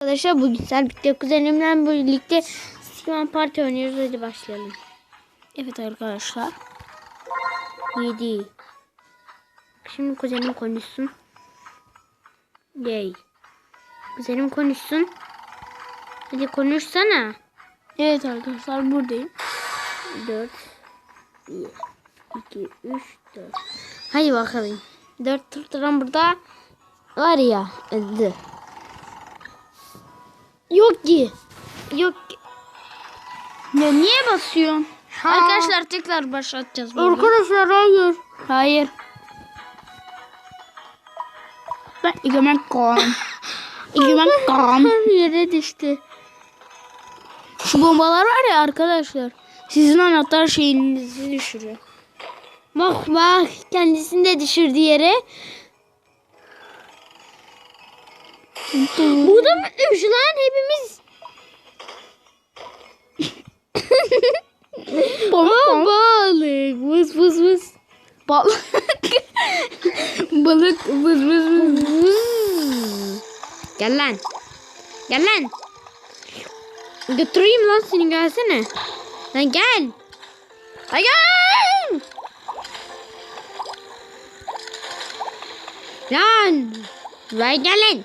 Arkadaşlar bugün Selbit'te kuzenimle birlikte Sikman Parti oynuyoruz. Hadi başlayalım. Evet arkadaşlar. 7 Şimdi kuzenim konuşsun. Yay. Kuzenim konuşsun. Hadi konuşsana. Evet arkadaşlar buradayım. 4 1 2 3 4 Hadi bakalım. 4 tutturan burada var ya. Öldü. Yok ki. Yok ki. Ya niye basıyorsun? Ha. Arkadaşlar tekrar başlatacağız bunu. Arkadaşlar hayır. Hayır. Ben Egemen Kaan. Egemen. Her yere düştü. Şu bombalar var ya arkadaşlar. Sizin anahtar şeyinizi düşürüyor. Bak bak kendisini de düşürdü yere. Burada mı üç lan hepimiz? Aa, balık. Vız vız vız. Balık. Balık vız vız vız. Vız. Gel lan. Gel lan. Götüreyim lan seni gelsene. Lan gel. Ay gel. Lan. Vay gel lan.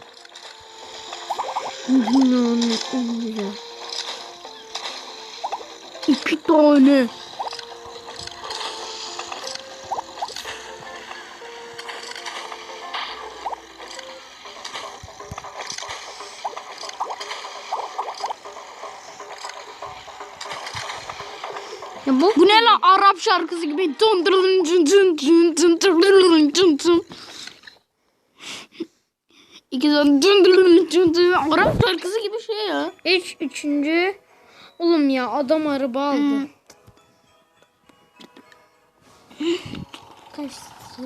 İki tane. Ya bu Bu ne lan Arap şarkısı gibi. Dun dun dun dun dun dun dun dun dun. İki tane dun dun dun dun. Arap şarkısı gibi şey ya. Üç, üçüncü. Oğlum ya adam araba aldı. Hmm. Kaçtı?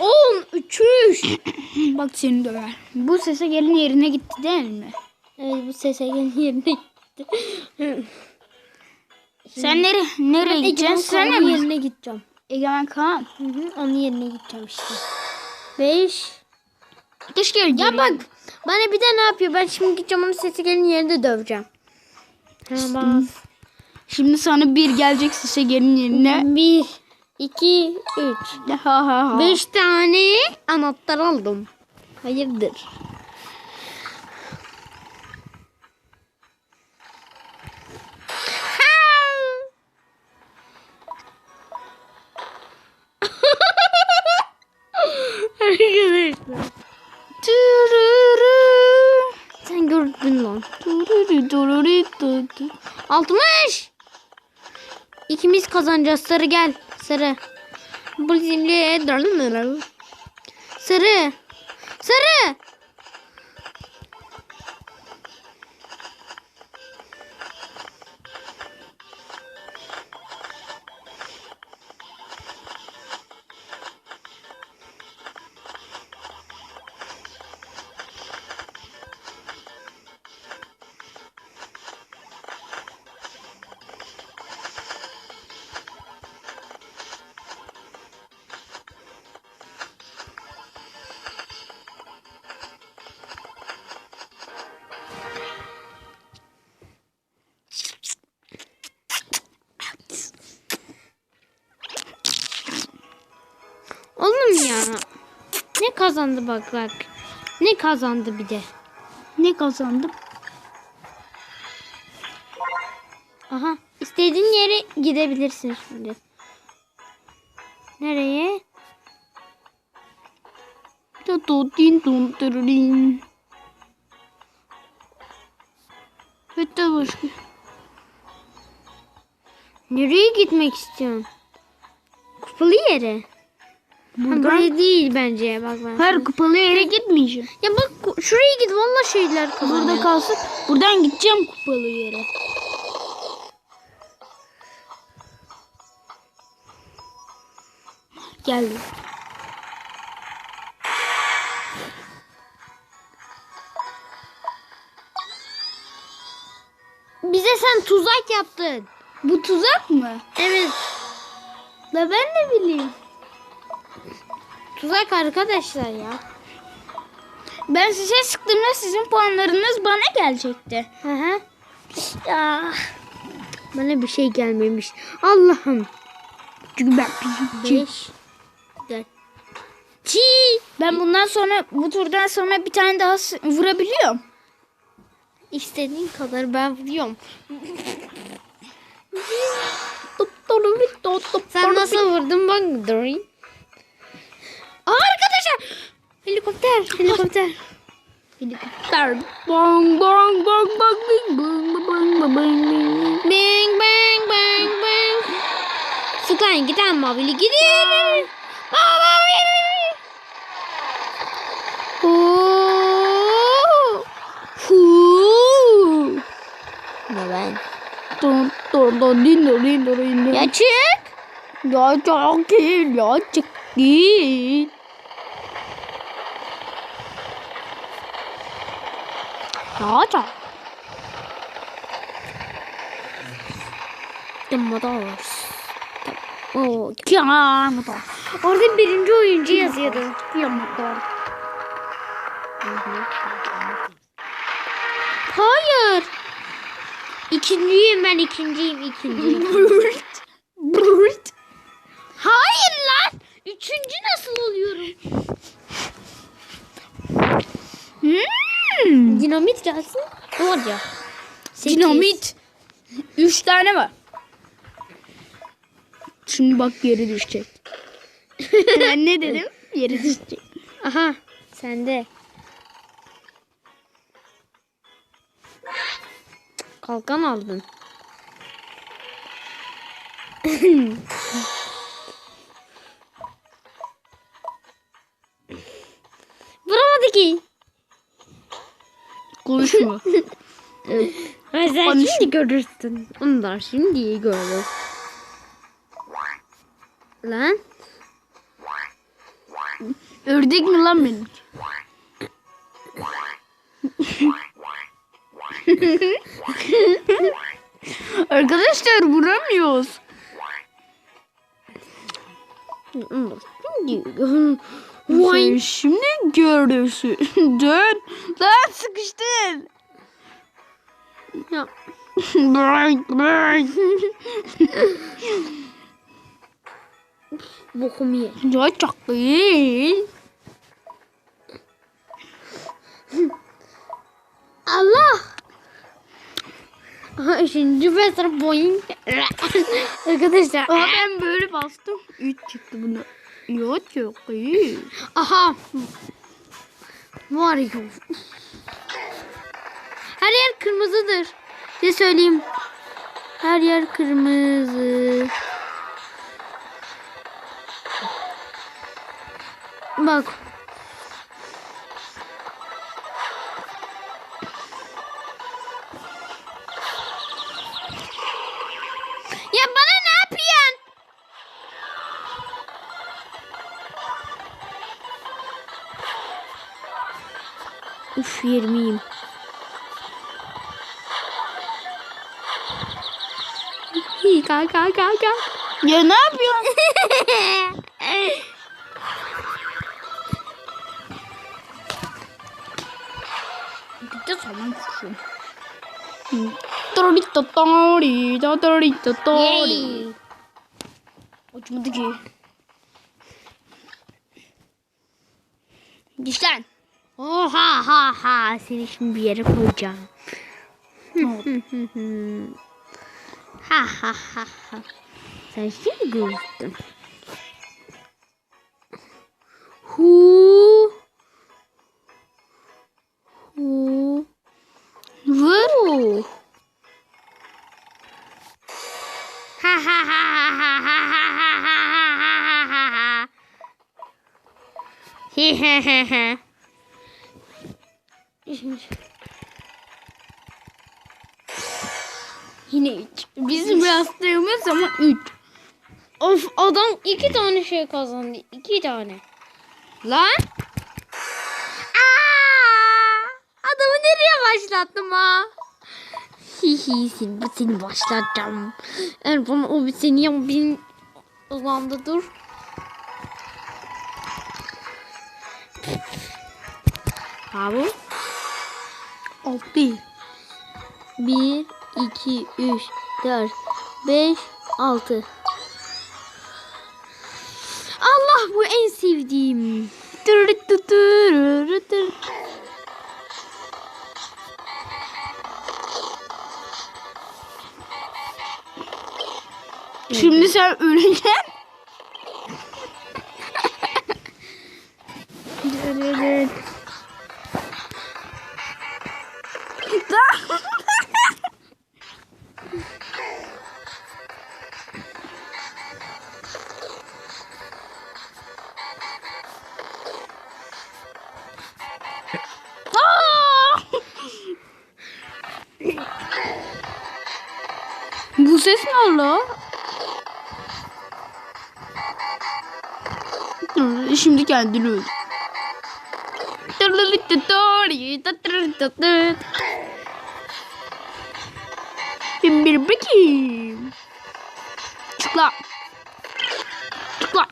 Oğlum üçüş. Bak seni döver. Bu sese gelin yerine gitti değil mi? evet bu sese gelin yerine gitti. Sen nere nereye gideceksin? Sen yerine gideceğim. Egemen Kaan. Hı hı, onun yerine gideceğim işte. Beş. Keşke Ya bak bana bir de ne yapıyor? Ben şimdi gideceğim onun sesi gelin yerinde döveceğim. Tamam. Şimdi sana bir gelecek sese gelin yerine. Bir, iki, üç. Ha ha ha. Beş tane anahtar aldım. Hayırdır? 60. İkimiz kazanacağız. Sarı gel. Sarı. Bu bizimle Sarı. Kazandı bak bak. Ne kazandı bir de. Ne kazandım? Aha. istediğin yere gidebilirsin şimdi. Nereye? Do din dun tırırın. Hatta başka. Nereye gitmek istiyorsun? Kupalı yere. Buradan buraya değil bence bak ben. her kupalı yere gitmeyeceğim. Ya bak şuraya git valla şeyler kazanıyor. Burada kalsın. Buradan gideceğim kupalı yere. Geldim. Bize sen tuzak yaptın. Bu tuzak mı? Evet. Da ben de bileyim. Tuzak arkadaşlar ya. Ben size sıktığımda sizin puanlarınız bana gelecekti. Hı hı. Ya. Bana bir şey gelmemiş. Allah'ım. Çünkü ben. Çiğ. Ben bundan sonra bu turdan sonra bir tane daha vurabiliyorum. İstediğin kadar ben vuruyorum. Sen nasıl vurdun bak Dorin? Helikopter. Helikopter. Helikopter. Bang bang bang bang bing bang bang bang bang. Bang bang bang bang. Sukan giden mobili gidiyor. Ben? Dun dun dun din din din dun. Ya çık. Ya çok iyi. Ya çık git. Raja. Yamados. O Yamados. Orada birinci oyuncu yazıyordu. Yamados. Hayır. İkinciyim ben ikinciyim ikinciyim. Hmm. Dinamit gelsin. Ne olacak? Sekiz. Dinamit. Üç tane var. Şimdi bak yere düşecek. ben ne dedim? Yere düşecek. Aha. Sende. Kalkan aldın. Vuramadı ki. Konuşma. Ha, sen Konuş. şimdi görürsün. Onlar şimdi görür. Lan. Ördek mi lan benim? Arkadaşlar vuramıyoruz. Şimdi. Sen şimdi görürsün. Dön. Lan sıkıştın. Ya. Bırak bırak. Bokumu ye. Ya değil. Allah. Üçüncü sonra boing. Arkadaşlar. Aa, ben böyle bastım. Üç çıktı buna. Ya çok iyi. Aha. Var ya. Her yer kırmızıdır. Ne söyleyeyim? Her yer kırmızı. Bak. Of 20'yim. kalk kalk kalk kalk. Ya ne yapıyorsun? Bitti zaman kuşum. Tori to tori to tori to tori. Açmadı ki. Güçlen. Oha ha ha seni şimdi bir yere koyacağım. ha ha ha ha. Sen şimdi gördün. Hu. Hu. Vur. Ha ha ha ha ha ha ha ha ha ha ha ha. He he he he. Yine üç. Bizim yastığımız ama üç. Of adam iki tane şey kazandı. iki tane. Lan. Aa, adamı nereye başlattım ha? Hihi seni, seni başlatacağım. Eğer bana o bir seni ya benim uzandı dur. Ha bu? Alt değil. 1, 2, 3, 4, 5, 6. Allah bu en sevdiğim. Şimdi sen öleceksin. Ne? Dur, Şimdi kendini öl. Bim bir bakayım. Çıkla. Çıkla.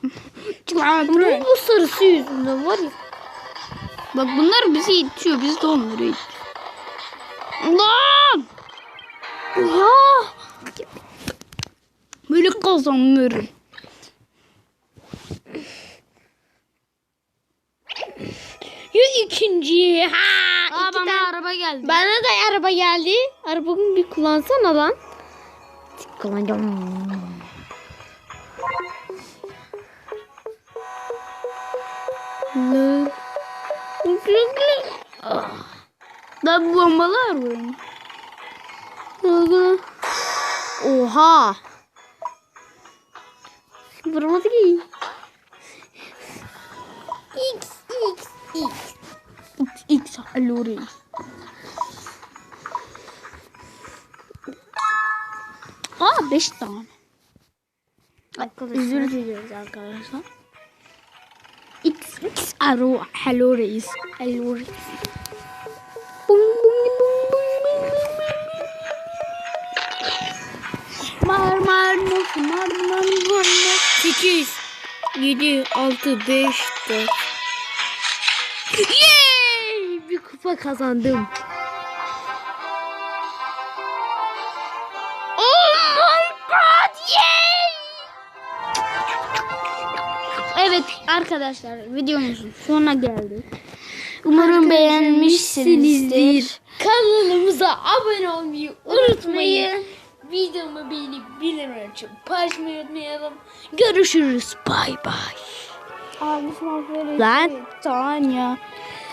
Çıkla. buraya. Bu sarısı yüzünden var ya. Bak bunlar bizi itiyor. Biz de onları itiyor. Lan! Ya. Böyle kazanırım. Ya ikinci. Ha. Aa iki bana tane- araba geldi. Bana da araba geldi. Arabamı bir kullansana lan. Kullanacağım. Da bombalar var. Oha. Vuramadı ki. X X X. X, X Alori. Aa 5 tane. Arkadaşlar. Özür dileriz arkadaşlar. X X Aro Hello Reis. Hello Reis. Bum, bum, bum, bum, bum, bum. Mar mar mar mar mar mar mar. 8 7 6 5 4 Yay! Bir kupa kazandım. Oh my god! Yay! Evet arkadaşlar videomuzun sonuna geldik. Umarım beğenmişsinizdir. Kanalımıza abone olmayı unutmayın. Videomu beğenip bildirim açıp paylaşmayı unutmayalım. Görüşürüz. Bay bay. Abi Lan. Tanya.